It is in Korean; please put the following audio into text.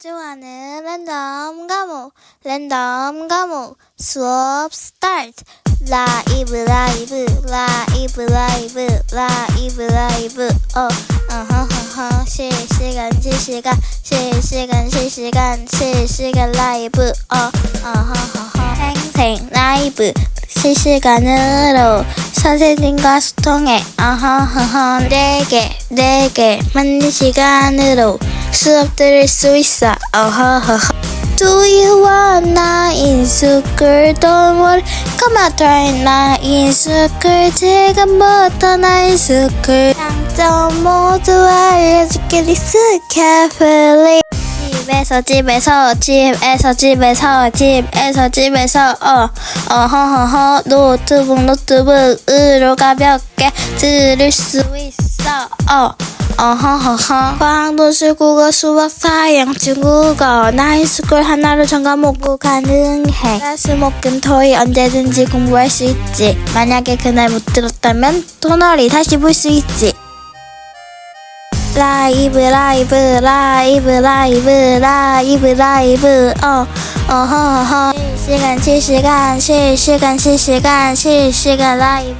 좋아하는 랜덤 과목 랜덤 과목. 수업 스타트 라이브 라이브 라이브 라이브 라이브 라이브. 어 어허허허. 실시간 실시간 실시간 실시간 실시간 라이브. 어 어허허허. 생생 라이브. 실시간으로 선생님과 소통해. 어허허허. 네개 네개. 맞는 시간으로 수업 들을 수 있어 어허허허 Do you want not in school? Don't worry, come on, try not in school. 지금부터 나인 school. 장점 모두 알려줄게. Listen carefully. 집에서 집에서 집에서 집에서 집에서 집에서 어 어허허허 노트북 노트북으로 가볍게 들을 수 있어 어 어허허허. 과학도시 국어 수학 사양 중국어 나이스쿨 하나로 전과목 구 가능해. 수목금 토일 언제든지 공부할 수 있지. 만약에 그날 못 들었다면 토너리 다시 볼 수 있지. 라이브 라이브 라이브 라이브 라이브 라이브. 어 어허허. 실시간 실시간 실시간 실시간 실시간 라이브